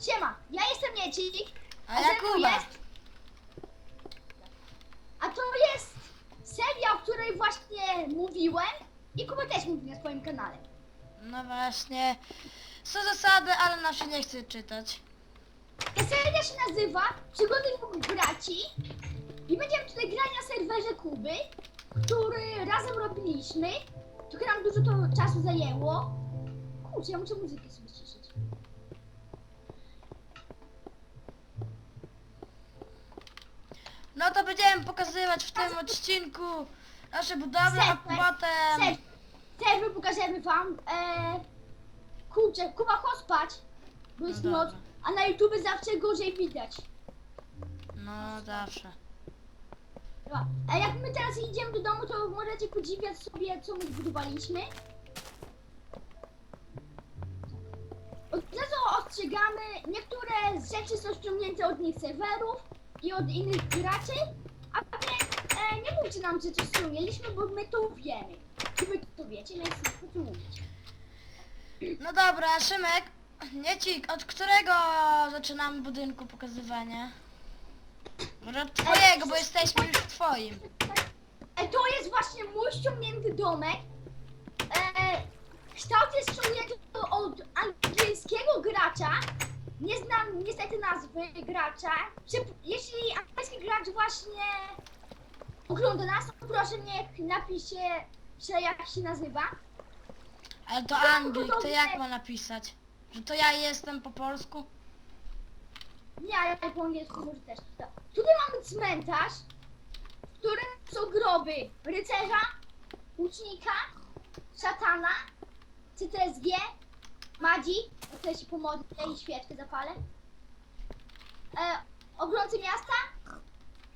Siema, ja jestem Niecik, A ze ja mną Kuba. jest... A to jest seria, o której właśnie mówiłem i Kuba też mówi na swoim kanale. No właśnie. Są zasady, ale nam się nie chce czytać. Ta seria się nazywa Przygody dwóch braci i będziemy tutaj grać na serwerze Kuby, który razem robiliśmy. Trochę nam dużo to czasu zajęło. Kurczę, ja muszę muzykę sobie ściszyć. No to będziemy pokazywać w tym odcinku nasze budowle, a Serwer, potem... Ser- serwer pokażemy wam. E, kurczę, Kuba chodź spać, bo jest No noc, dobra. a na YouTube zawsze gorzej widać. No zawsze. Dobra. A jak my teraz idziemy do domu, to możecie podziwiać sobie, co my zbudowaliśmy. Od razu ostrzegamy, niektóre rzeczy są ściągnięte od innych serwerów i od innych graczy, a e, nie mówcie nam, że coś ściągnęliśmy, bo my to wiemy. I wy to wiecie, więc nie tu mówić. No dobra, Szymek. Niecik, od którego zaczynamy budynku pokazywanie? Może od twojego, bo jesteśmy już w twoim. E, to jest właśnie mój ściągnięty domek. E, kształt jest ściągnięty od angielskiego gracza. Nie znam niestety nazwy gracza. Przyp- Jeśli angielski gracz właśnie ogląda nas, to proszę niech napisze, że jak się nazywa. Ale to Anglik, to jak ma napisać? Że to ja jestem po polsku? Nie, ale po angielsku może też. No. Tutaj mamy cmentarz, w którym są groby rycerza, łucznika, szatana, CTSG, Madzi, tutaj się pomodlę i świeczkę zapalę. E, miasta,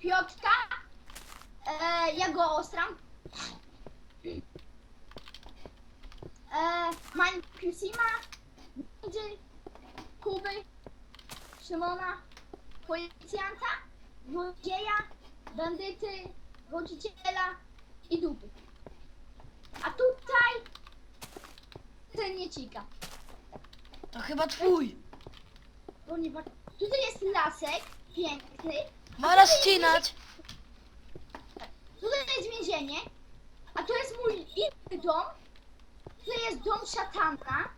Piotrka, e, ja go ostram. E, Kusima, Ninja, Kuby, Szymona, policjanta, złodzieja, bandyty, gwałciciela i dupy. A tutaj ten nie cika, To chyba twój. ponieważ tutaj jest lasek piękny, Ma rozcinać. tutaj jest więzienie, a to jest mój inny dom, tutaj jest dom szatana,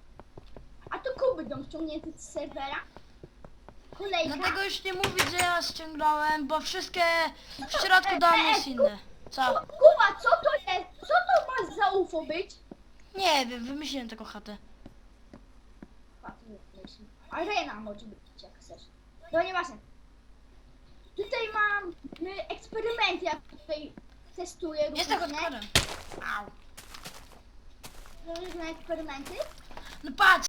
a to Kuby dom ściągnięty z serwera. Kolejka. Dlatego już nie mówić, że ja ściągnąłem, bo wszystkie w środku domu jest inne. Co? Kuba, co to jest? Co to ma za UFO być? Nie wiem, wymyśliłem taką chatę. Arena może być, jak chcesz. No nieważne. Tutaj mam y, eksperymenty, jak tutaj testuję Jestem różne. hardcorem. Au. Różne eksperymenty. No patrz,